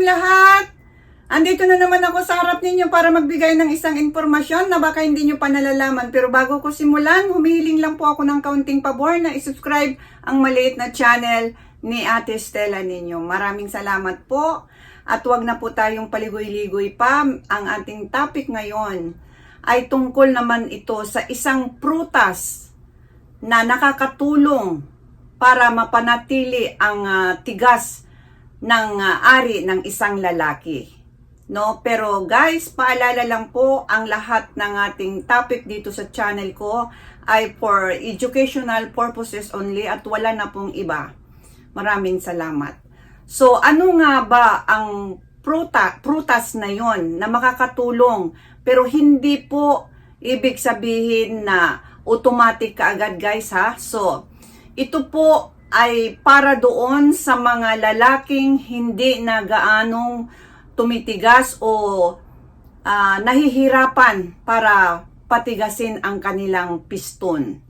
lahat! Andito na naman ako sa harap ninyo para magbigay ng isang informasyon na baka hindi nyo pa nalalaman. Pero bago ko simulan, humihiling lang po ako ng kaunting pabor na isubscribe ang maliit na channel ni Ate Stella ninyo. Maraming salamat po. At wag na po tayong paligoy-ligoy pa. Ang ating topic ngayon ay tungkol naman ito sa isang prutas na nakakatulong para mapanatili ang ah, tigas ng ah, ari ng isang lalaki. No, pero guys, paalala lang po ang lahat ng ating topic dito sa channel ko ay for educational purposes only at wala na pong iba. Maraming salamat. So, ano nga ba ang pruta, prutas na yon na makakatulong pero hindi po ibig sabihin na automatic kaagad guys ha. So, ito po ay para doon sa mga lalaking hindi na gaanong tumitigas o ah, nahihirapan para patigasin ang kanilang piston.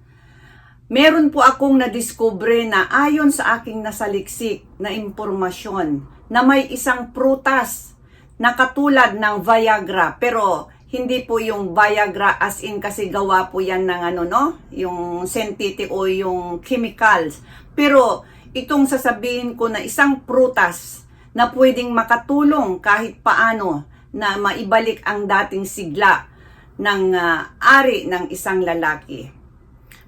Meron po akong nadiskubre na ayon sa aking nasaliksik na impormasyon na may isang prutas na katulad ng Viagra pero hindi po yung Viagra as in kasi gawa po yan ng ano no, yung synthetic o yung chemicals. Pero itong sasabihin ko na isang prutas na pwedeng makatulong kahit paano na maibalik ang dating sigla ng ah, ari ng isang lalaki.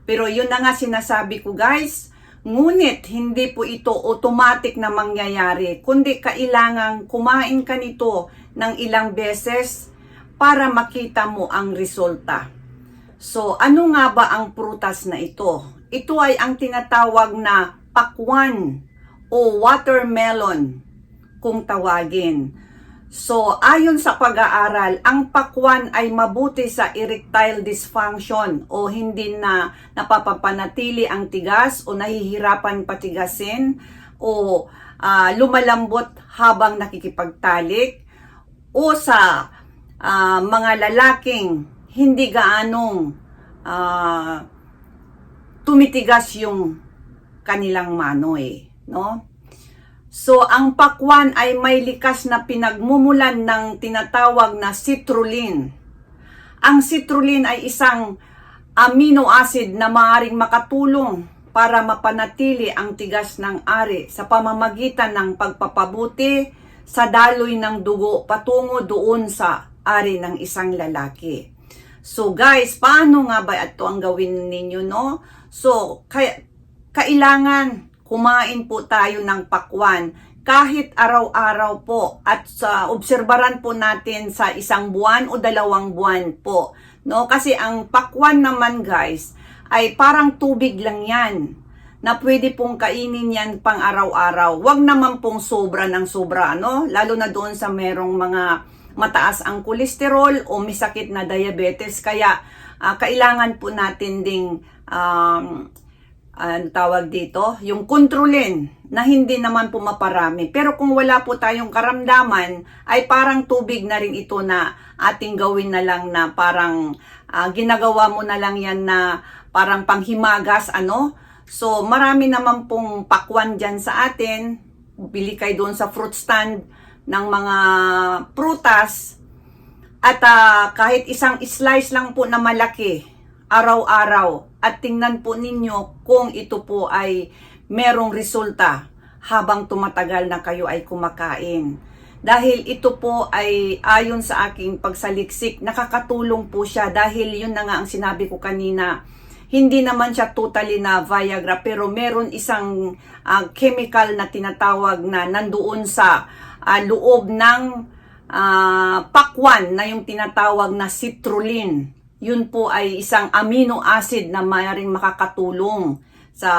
Pero yun na nga sinasabi ko guys, ngunit hindi po ito automatic na mangyayari, kundi kailangang kumain ka nito ng ilang beses para makita mo ang resulta. So, ano nga ba ang prutas na ito? Ito ay ang tinatawag na pakwan o watermelon kung tawagin. So, ayon sa pag-aaral, ang pakwan ay mabuti sa erectile dysfunction o hindi na napapapanatili ang tigas o nahihirapan patigasin o ah, lumalambot habang nakikipagtalik o sa ah, mga lalaking hindi gaanong ah, tumitigas yung kanilang manoy, no? So, ang pakwan ay may likas na pinagmumulan ng tinatawag na citrulline. Ang citrulline ay isang amino acid na maaaring makatulong para mapanatili ang tigas ng ari sa pamamagitan ng pagpapabuti sa daloy ng dugo patungo doon sa ari ng isang lalaki. So guys, paano nga ba ito ang gawin ninyo, no? So, kaya, kailangan kumain po tayo ng pakwan kahit araw-araw po at sa obserbaran po natin sa isang buwan o dalawang buwan po. No? Kasi ang pakwan naman guys ay parang tubig lang yan na pwede pong kainin yan pang araw-araw. Huwag naman pong sobra ng sobra, no? Lalo na doon sa merong mga mataas ang kolesterol o may sakit na diabetes. Kaya ah, kailangan po natin ding um, ano tawag dito, yung kontrolin na hindi naman po maparami. Pero kung wala po tayong karamdaman, ay parang tubig na rin ito na ating gawin na lang na parang ah, ginagawa mo na lang yan na parang panghimagas, ano? So, marami naman pong pakwan dyan sa atin. Bili kayo doon sa fruit stand ng mga prutas. At ah, kahit isang slice lang po na malaki, araw-araw. At tingnan po ninyo kung ito po ay merong resulta habang tumatagal na kayo ay kumakain. Dahil ito po ay ayon sa aking pagsaliksik, nakakatulong po siya dahil yun na nga ang sinabi ko kanina. Hindi naman siya totally na Viagra pero meron isang ah, chemical na tinatawag na nandoon sa ah, loob ng ah, pakwan na yung tinatawag na citrulline yun po ay isang amino acid na maaaring makakatulong sa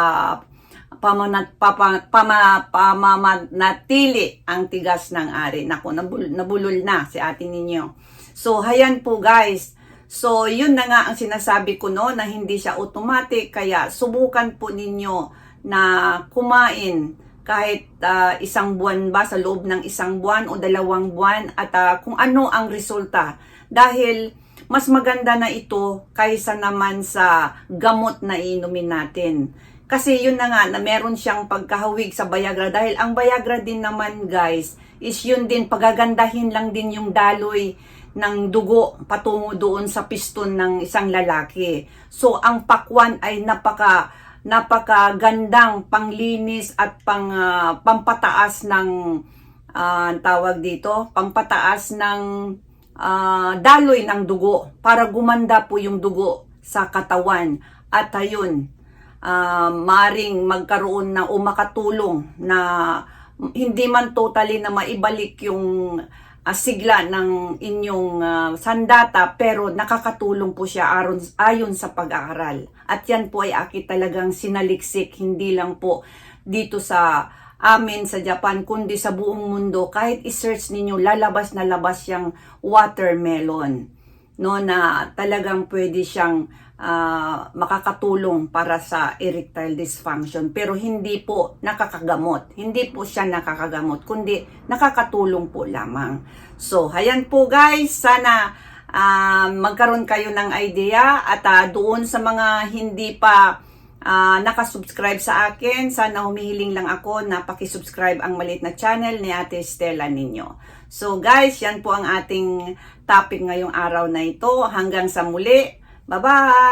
pamanat, papa, pama, pamamanatili ang tigas ng ari. Nako, nabul, nabulol na si ate ninyo. So, hayan po guys. So, yun na nga ang sinasabi ko no, na hindi siya automatic. Kaya, subukan po ninyo na kumain kahit ah, isang buwan ba sa loob ng isang buwan o dalawang buwan at ah, kung ano ang resulta. Dahil mas maganda na ito kaysa naman sa gamot na inumin natin. Kasi yun na nga, na meron siyang pagkahawig sa Viagra. Dahil ang Viagra din naman guys, is yun din, pagagandahin lang din yung daloy ng dugo patungo doon sa piston ng isang lalaki. So, ang pakwan ay napaka napakagandang panglinis at pang ah, pampataas ng ang tawag dito, pampataas ng ah, daloy ng dugo para gumanda po yung dugo sa katawan. At ayun, ah, maring magkaroon na o makatulong na hindi man totally na maibalik yung ah, sigla ng inyong ah, sandata pero nakakatulong po siya aron, ayon sa pag-aaral. At yan po ay aki talagang sinaliksik, hindi lang po dito sa amin sa Japan, kundi sa buong mundo. Kahit i-search ninyo, lalabas na labas yung watermelon. No, na talagang pwede siyang ah, makakatulong para sa erectile dysfunction. Pero hindi po nakakagamot. Hindi po siya nakakagamot, kundi nakakatulong po lamang. So, ayan po guys. Sana ah, magkaroon kayo ng idea at ah, doon sa mga hindi pa ah, nakasubscribe sa akin, sana humihiling lang ako na pakisubscribe ang maliit na channel ni Ate Stella ninyo. So guys, yan po ang ating topic ngayong araw na ito. Hanggang sa muli. Bye-bye!